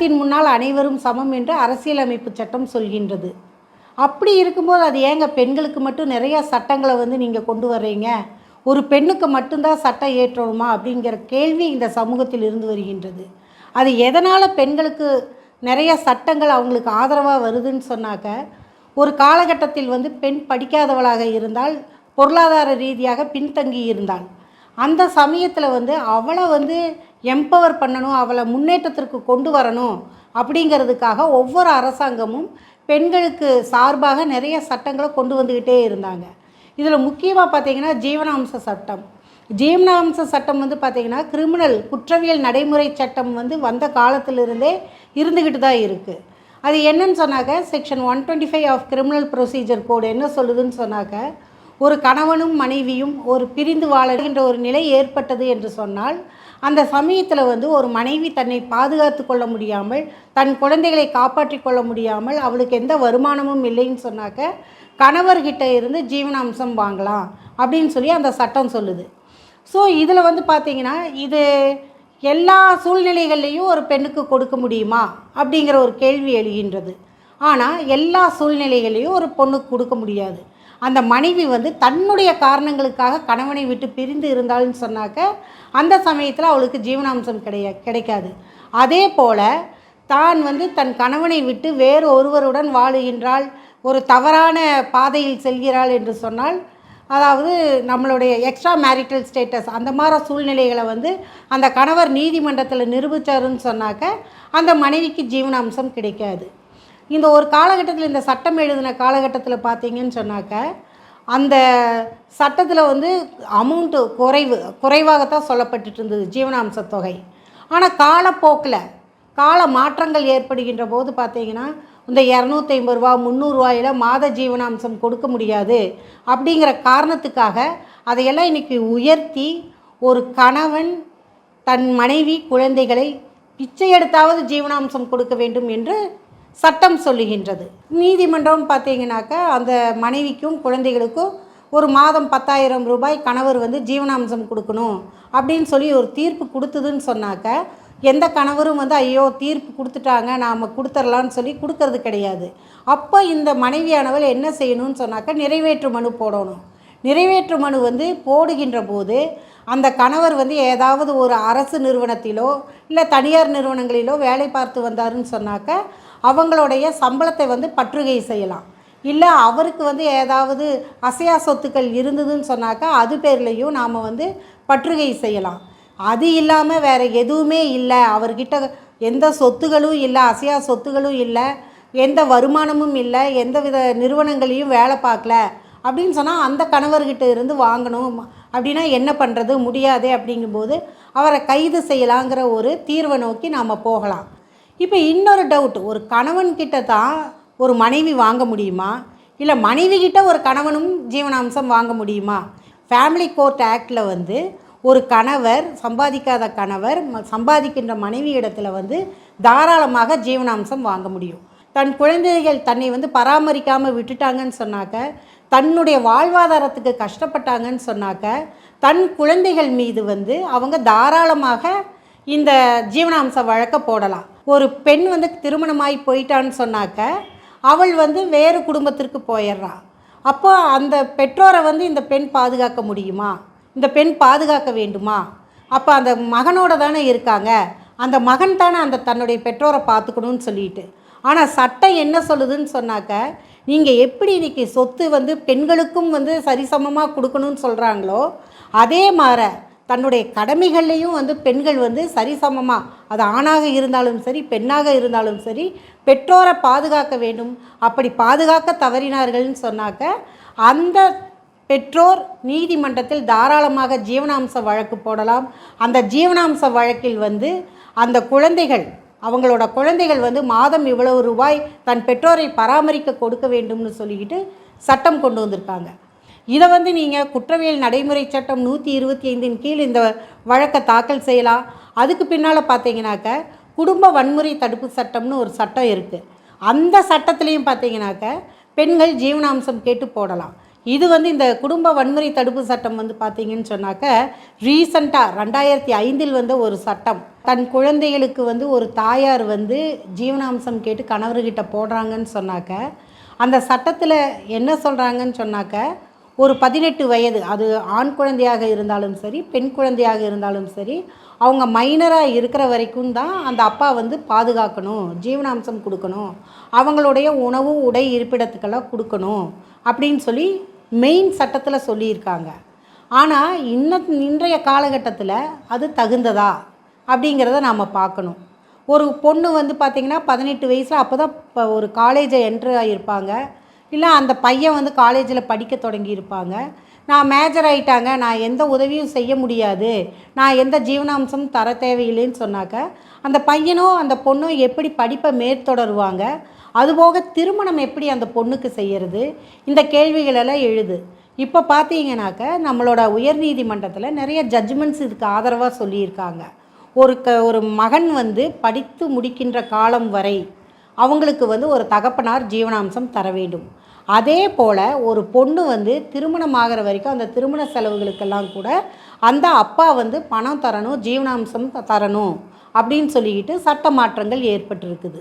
சட்டத்தின் முன்னால் அனைவரும் சமம் என்று அரசியலமைப்பு சட்டம் சொல்கின்றது. அப்படி இருக்கும்போது அது ஏங்க பெண்களுக்கு மட்டும் நிறையா சட்டங்களை வந்து நீங்கள் கொண்டு வர்றீங்க? ஒரு பெண்ணுக்கு மட்டும்தான் சட்டம் ஏற்றணுமா? அப்படிங்கிற கேள்வி இந்த சமூகத்தில் இருந்து வருகின்றது. அது எதனால் பெண்களுக்கு நிறைய சட்டங்கள் அவங்களுக்கு ஆதரவாக வருதுன்னு சொன்னாக்க ஒரு காலகட்டத்தில் வந்து பெண் படிக்காதவளாக இருந்தால் பொருளாதார ரீதியாக பின்தங்கி இருந்தாள் அந்த சமயத்தில் வந்து அவளை வந்து எம்பவர் பண்ணணும் அவளை முன்னேற்றத்திற்கு கொண்டு வரணும் அப்படிங்கிறதுக்காக ஒவ்வொரு அரசாங்கமும் பெண்களுக்கு சார்பாக நிறைய சட்டங்களை கொண்டு வந்துக்கிட்டே இருந்தாங்க. இதில் முக்கியமாக பார்த்தீங்கன்னா ஜீவனாம்ச சட்டம். ஜீவனாம்ச சட்டம் வந்து பார்த்திங்கன்னா கிரிமினல் குற்றவியல் நடைமுறை சட்டம் வந்து வந்த காலத்திலிருந்தே இருந்துக்கிட்டு தான் இருக்குது அது என்னன்னு சொன்னாக்க section one twenty five of criminal procedure code என்ன சொல்லுதுன்னு சொன்னாக்க ஒரு கணவனும் மனைவியும் ஒரு பிரிந்து வாழுகின்ற ஒரு நிலை ஏற்பட்டது என்று சொன்னால் அந்த சமயத்தில் வந்து ஒரு மனைவி தன்னை பாதுகாத்து கொள்ள முடியாமல் தன் குழந்தைகளை காப்பாற்றி கொள்ள முடியாமல் அவளுக்கு எந்த வருமானமும் இல்லைன்னு சொன்னாக்க கணவர்கிட்ட இருந்து ஜீவனாம்சம் வாங்கலாம் அப்படின்னு சொல்லி அந்த சட்டம் சொல்லுது. ஸோ இதில் வந்து பார்த்திங்கன்னா இது எல்லா சூழ்நிலைகள்லேயும் ஒரு பெண்ணுக்கு கொடுக்க முடியுமா? அப்படிங்கிற ஒரு கேள்வி எழுகின்றது. ஆனால் எல்லா சூழ்நிலைகளையும் ஒரு பொண்ணுக்கு கொடுக்க முடியாது. அந்த மனைவி வந்து தன்னுடைய காரணங்களுக்காக கணவனை விட்டு பிரிந்து இருந்தாள்னு சொன்னாக்க அந்த சமயத்தில் அவளுக்கு ஜீவனாம்சம் கிடையா கிடைக்காது. அதே போல் தான் வந்து தன் கணவனை விட்டு வேறு ஒருவருடன் வாழுகின்றாள் ஒரு தவறான பாதையில் செல்கிறாள் என்று சொன்னால் அதாவது நம்மளுடைய எக்ஸ்ட்ரா மேரிட்டல் ஸ்டேட்டஸ் அந்த மாதிரி சூழ்நிலைகளை வந்து அந்த கணவர் நீதிமன்றத்தில் நிரூபித்தாருன்னு சொன்னாக்க அந்த மனைவிக்கு ஜீவனாம்சம் கிடைக்காது. இந்த ஒரு காலகட்டத்தில் இந்த சட்டம் எழுதின காலகட்டத்தில் பார்த்தீங்கன்னு சொன்னாக்க அந்த சட்டத்தில் வந்து அமௌண்ட்டு குறைவு குறைவாகத்தான் சொல்லப்பட்டுட்டு இருந்தது ஜீவனாம்ச தொகை. ஆனால் காலப்போக்கில் கால மாற்றங்கள் ஏற்படுகின்ற போது பார்த்தீங்கன்னா இந்த இரநூத்தி ஐம்பது ரூபா முந்நூறுரூவாயில் மாத ஜீவனாம்சம் கொடுக்க முடியாது அப்படிங்கிற காரணத்துக்காக அதையெல்லாம் இன்றைக்கி உயர்த்தி ஒரு கணவன் தன் மனைவி குழந்தைகளை பிச்சை எடுத்தாவது ஜீவனாம்சம் கொடுக்க வேண்டும் என்று சட்டம் சொல்லுகின்றது. நீதிமன்றம் பார்த்தீங்கன்னாக்கா அந்த மனைவிக்கும் குழந்தைகளுக்கும் ஒரு மாதம் பத்தாயிரம் ரூபாய் கணவர் வந்து ஜீவனாம்சம் கொடுக்கணும் அப்படின்னு சொல்லி ஒரு தீர்ப்பு கொடுத்ததுன்னு சொன்னாக்க எந்த கணவரும் வந்து ஐயோ தீர்ப்பு கொடுத்துட்டாங்க நாம் கொடுத்துர்லான்னு சொல்லி கொடுக்கறது கிடையாது. அப்போ இந்த மனைவியானவள் என்ன செய்யணும்னு சொன்னாக்க நிறைவேற்று மனு போடணும். நிறைவேற்று மனு வந்து போடுகின்ற போது அந்த கணவர் வந்து ஏதாவது ஒரு அரசு நிறுவனத்திலோ இல்லை தனியார் நிறுவனங்களிலோ வேலை பார்த்து வந்தாருன்னு சொன்னாக்க அவங்களுடைய சம்பளத்தை வந்து பற்றுகை செய்யலாம். இல்லை அவருக்கு வந்து ஏதாவது அசையா சொத்துக்கள் இருந்ததுன்னு சொன்னாக்கா அது பேர்லேயும் நாம் வந்து பற்றுகை செய்யலாம். அது இல்லாமல் வேறு எதுவுமே இல்லை. அவர்கிட்ட எந்த சொத்துகளும் இல்லை அசையா சொத்துகளும் இல்லை எந்த வருமானமும் இல்லை எந்த வித நிறுவனங்களையும் வேலை பார்க்கல. அப்படின்னு சொன்னால் அந்த கணவர்கிட்ட இருந்து வாங்கணும். அப்படின்னா என்ன பண்ணுறது முடியாது அப்படிங்கும்போது அவரை கைது செய்யலாங்கிற ஒரு தீர்வை நோக்கி நாம் போகலாம். இப்போ இன்னொரு டவுட் ஒரு கணவன்கிட்ட தான் ஒரு மனைவி வாங்க முடியுமா? இல்லை மனைவி கிட்ட ஒரு கணவனும் ஜீவனாம்சம் வாங்க முடியுமா? ஃபேமிலி கோர்ட் ஆக்டில் வந்து ஒரு கணவர் சம்பாதிக்காத கணவர் சம்பாதிக்கின்ற மனைவி இடத்துல வந்து தாராளமாக ஜீவனாம்சம் வாங்க முடியும். தன் குழந்தைகள் தன்னை வந்து பராமரிக்காமல் விட்டுட்டாங்கன்னு சொன்னாக்க தன்னுடைய வாழ்வாதாரத்துக்கு கஷ்டப்பட்டாங்கன்னு சொன்னாக்க தன் குழந்தைகள் மீது வந்து அவங்க தாராளமாக இந்த ஜீவனாம்ச வழக்க போடலாம். ஒரு பெண் வந்து திருமணமாகி போயிட்டான்னு சொன்னாக்க அவள் வந்து வேறு குடும்பத்திற்கு போயிடுறா. அப்போ அந்த பெற்றோரை வந்து இந்த பெண் பாதுகாக்க முடியுமா? இந்த பெண் பாதுகாக்க வேண்டுமா? அப்போ அந்த மகனோட தானே இருக்காங்க. அந்த மகன் தானே அந்த தன்னுடைய பெற்றோரை பார்த்துக்கணும்னு சொல்லிட்டு. ஆனால் சட்டம் என்ன சொல்லுதுன்னு சொன்னாக்க நீங்கள் எப்படி இன்றைக்கி சொத்து வந்து பெண்களுக்கும் வந்து சரிசமமாக கொடுக்கணும்னு சொல்கிறாங்களோ அதே மாற தன்னுடைய கடமைகள்லையும் வந்து பெண்கள் வந்து சரிசமமாக அது ஆணாக இருந்தாலும் சரி பெண்ணாக இருந்தாலும் சரி பெற்றோரை பாதுகாக்க வேண்டும். அப்படி பாதுகாக்க தவறினார்கள்னு சொன்னாக்க அந்த பெற்றோர் நீதிமன்றத்தில் தாராளமாக ஜீவனாம்ச வழக்கு போடலாம். அந்த ஜீவனாம்ச வழக்கில் வந்து அந்த குழந்தைகள் அவங்களோட குழந்தைகள் வந்து மாதம் இவ்வளவு ரூபாய் தன் பெற்றோரை பராமரிக்க கொடுக்க வேண்டும்னு சொல்லிக்கிட்டு சட்டம் கொண்டு வந்திருக்காங்க. இதை வந்து நீங்கள் குற்றவியல் நடைமுறை சட்டம் நூற்றி இருபத்தி ஐந்தின் கீழ் இந்த வழக்கை தாக்கல் செய்யலாம். அதுக்கு பின்னால் பார்த்தீங்கன்னாக்க குடும்ப வன்முறை தடுப்பு சட்டம்னு ஒரு சட்டம் இருக்குது அந்த சட்டத்துலேயும் பார்த்தீங்கன்னாக்க பெண்கள் ஜீவனாம்சம் கேட்டு போடலாம். இது வந்து இந்த குடும்ப வன்முறை தடுப்பு சட்டம் வந்து பார்த்தீங்கன்னு சொன்னாக்க ரீசண்டாக ரெண்டாயிரத்தி ஐந்தில் வந்த ஒரு சட்டம். தன் குழந்தைகளுக்கு வந்து ஒரு தாயார் வந்து ஜீவனாம்சம் கேட்டு கணவர்கிட்ட போடுறாங்கன்னு சொன்னாக்க அந்த சட்டத்தில் என்ன சொல்கிறாங்கன்னு சொன்னாக்க ஒரு பதினெட்டு வயது அது ஆண் குழந்தையாக இருந்தாலும் சரி பெண் குழந்தையாக இருந்தாலும் சரி அவங்க மைனராக இருக்கிற வரைக்கும் தான் அந்த அப்பா வந்து பாதுகாக்கணும் ஜீவனாம்சம் கொடுக்கணும் அவங்களுடைய உணவு உடை இருப்பிடத்துக்கெல்லாம் கொடுக்கணும் அப்படின்னு சொல்லி மெயின் சட்டத்தில் சொல்லியிருக்காங்க. ஆனால் இன்ன இன்றைய காலகட்டத்தில் அது தகுந்ததா அப்படிங்கிறத நாம் பார்க்கணும். ஒரு பொண்ணு வந்து பார்த்திங்கன்னா பதினெட்டு வயசில் அப்போ தான் இப்போ ஒரு காலேஜை என்ட்ரு ஆகியிருப்பாங்க இல்லை அந்த பையன் வந்து காலேஜில் படிக்க தொடங்கியிருப்பாங்க. நான் மேஜர் ஆகிட்டாங்க நான் எந்த உதவியும் செய்ய முடியாது. நான் எந்த ஜீவனாம்சமும் தர தேவையில்லைன்னு சொன்னாக்க அந்த பையனும் அந்த பொண்ணும் எப்படி படிப்பை மேற்தொடருவாங்க? அதுபோக திருமணம் எப்படி அந்த பொண்ணுக்கு செய்யறது? இந்த கேள்விகளெல்லாம் எழுது. இப்போ பார்த்தீங்கன்னாக்க நம்மளோட உயர்நீதிமன்றத்தில் நிறைய ஜட்ஜ்மெண்ட்ஸ் இதுக்கு ஆதரவாக சொல்லியிருக்காங்க. ஒரு க ஒரு மகன் வந்து படித்து முடிக்கின்ற காலம் வரை அவங்களுக்கு வந்து ஒரு தகப்பனார் ஜீவனாம்சம் தர வேண்டும். அதே போல் ஒரு பொண்ணு வந்து திருமணம் ஆகிற வரைக்கும் அந்த திருமண செலவுகளுக்கெல்லாம் கூட அந்த அப்பா வந்து பணம் தரணும் ஜீவனாம்சம் தரணும் அப்படின்னு சொல்லிக்கிட்டு சட்ட மாற்றங்கள் ஏற்பட்டிருக்குது.